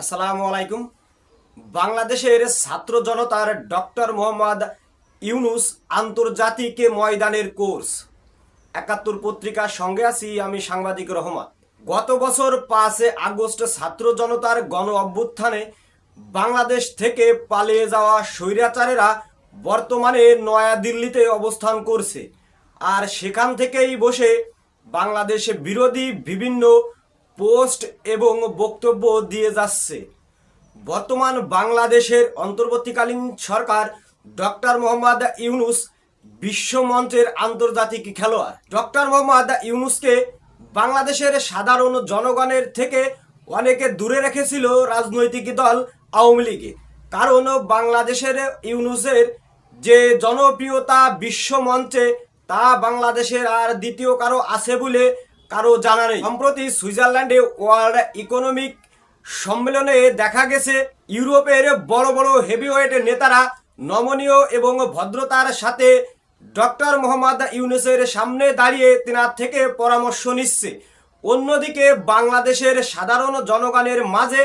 আসসালামু আলাইকুম। বাংলাদেশের ছাত্র জনতার ডক্টর মোহাম্মদ ইউনুস আন্তর্জাতিক ময়দানের কোর্স। একাত্তর পত্রিকার সঙ্গে আছি আমি সাংবাদিক রহমান। গত বছর পাঁচে আগস্ট ছাত্র জনতার গণ অভ্যুত্থানে বাংলাদেশ থেকে পালিয়ে যাওয়া স্বৈরাচারেরা বর্তমানে নয়াদিল্লিতে অবস্থান করছে। আর সেখান থেকেই বসে বাংলাদেশে বিরোধী বিভিন্ন পোস্ট এবং বক্তব্য দিয়ে যাচ্ছে। বর্তমান বাংলাদেশের অন্তর্বর্তীকালীন সরকার ডক্টর মোহাম্মদ ইউনুস বিশ্বমঞ্চের আন্তর্জাতিক খেলোয়াড়। ডক্টর মোহাম্মদ ইউনুসকে বাংলাদেশের সাধারণ জনগণের থেকে অনেকে দূরে রেখেছিল রাজনৈতিক দল আওয়ামী লীগে। কারণ বাংলাদেশের ইউনুসের যে জনপ্রিয়তা বিশ্বমঞ্চে তা বাংলাদেশের আর দ্বিতীয় কারও আছে বলে কারও জানা নেই। সম্প্রতি সুইজারল্যান্ডে ওয়ার্ল্ড ইকোনমিক সম্মেলনে দেখা গেছে, ইউরোপের বড় বড় হেভিওয়েট নেতারা নমনীয় এবং ভদ্রতার সাথে ডক্টর মোহাম্মদ ইউনুসের সামনে দাঁড়িয়ে তেনার থেকে পরামর্শ নিচ্ছে। অন্যদিকে বাংলাদেশের সাধারণ জনগণের মাঝে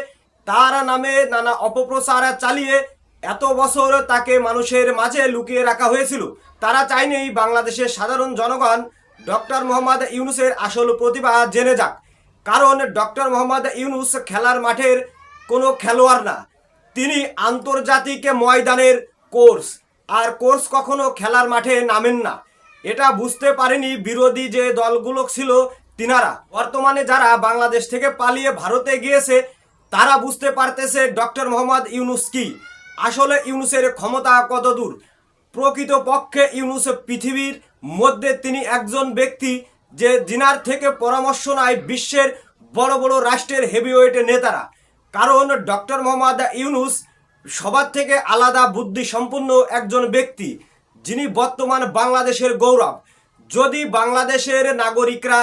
তার নামে নানা অপপ্রচার চালিয়ে এত বছর তাকে মানুষের মাঝে লুকিয়ে রাখা হয়েছিল। তারা চায়নি বাংলাদেশের সাধারণ জনগণ ডক্টর মোহাম্মদ ইউনুসের আসল প্রতিভা জেনে যাক। কারণ ডক্টর মোহাম্মদ ইউনুস খেলার মাঠের কোনো খেলোয়াড় না। তিনি আন্তর্জাতিক ময়দানের কোর্স। আর কোর্স কখনো খেলার মাঠে নামেন না। এটা বুঝতে পারেনি বিরোধী যে দলগুলো ছিল তিনারা। বর্তমানে যারা বাংলাদেশ থেকে পালিয়ে ভারতে গিয়েছে, তারা বুঝতে পারতেছে ডক্টর মোহাম্মদ ইউনুস কি। আসলে ইউনুসের ক্ষমতা কত দূর প্রকৃত পক্ষে ইউনুস পৃথিবীর মধ্যে তিনি একজন ব্যক্তি যে জিনার থেকে পরামর্শ নেয় বিশ্বের বড় বড় রাষ্ট্রের হেভিওয়েট নেতারা। কারণ ডক্টর মোহাম্মদ ইউনুস সবার থেকে আলাদা বুদ্ধি সম্পন্ন একজন ব্যক্তি, যিনি বর্তমান বাংলাদেশের গৌরব। যদি বাংলাদেশের নাগরিকরা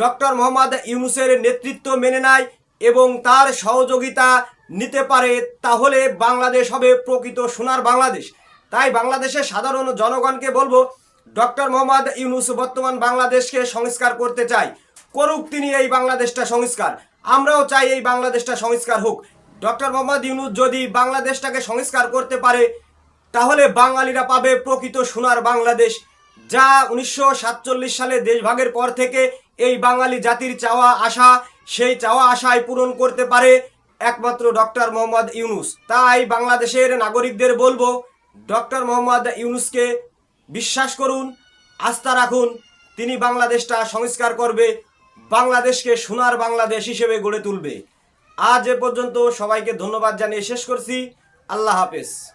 ডক্টর মোহাম্মদ ইউনুসের নেতৃত্ব মেনে নেয় এবং তার সহযোগিতা নিতে পারে, তাহলে বাংলাদেশ হবে প্রকৃত সোনার বাংলাদেশ। তাই বাংলাদেশের সাধারণ জনগণকে বলব, ডক্টর মোহাম্মদ ইউনুস বর্তমান বাংলাদেশকে সংস্কার করতে চাই। করুক তিনি এই বাংলাদেশটা সংস্কার। আমরাও চাই এই বাংলাদেশটা সংস্কার হোক। ডক্টর মোহাম্মদ ইউনুস যদি বাংলাদেশটাকে সংস্কার করতে পারে, তাহলে বাঙালিরা পাবে প্রকৃত সোনার বাংলাদেশ। যা উনিশশো সাতচল্লিশ সালে দেশভাগের পর থেকে এই বাঙালি জাতির চাওয়া আশা, সেই চাওয়া আশায় পূরণ করতে পারে একমাত্র ডক্টর মোহাম্মদ ইউনুস। তাই বাংলাদেশের নাগরিকদের বলব ডক্টর মোহাম্মদ ইউনুসকে বিশ্বাস করুন, আস্থা রাখুন, তিনি বাংলাদেশটা সংস্কার করবে, বাংলাদেশকে সোনার বাংলাদেশ হিসেবে গড়ে তুলবে। আজ এ পর্যন্ত সবাইকে ধন্যবাদ জানিয়ে শেষ করছি। আল্লাহ হাফেজ।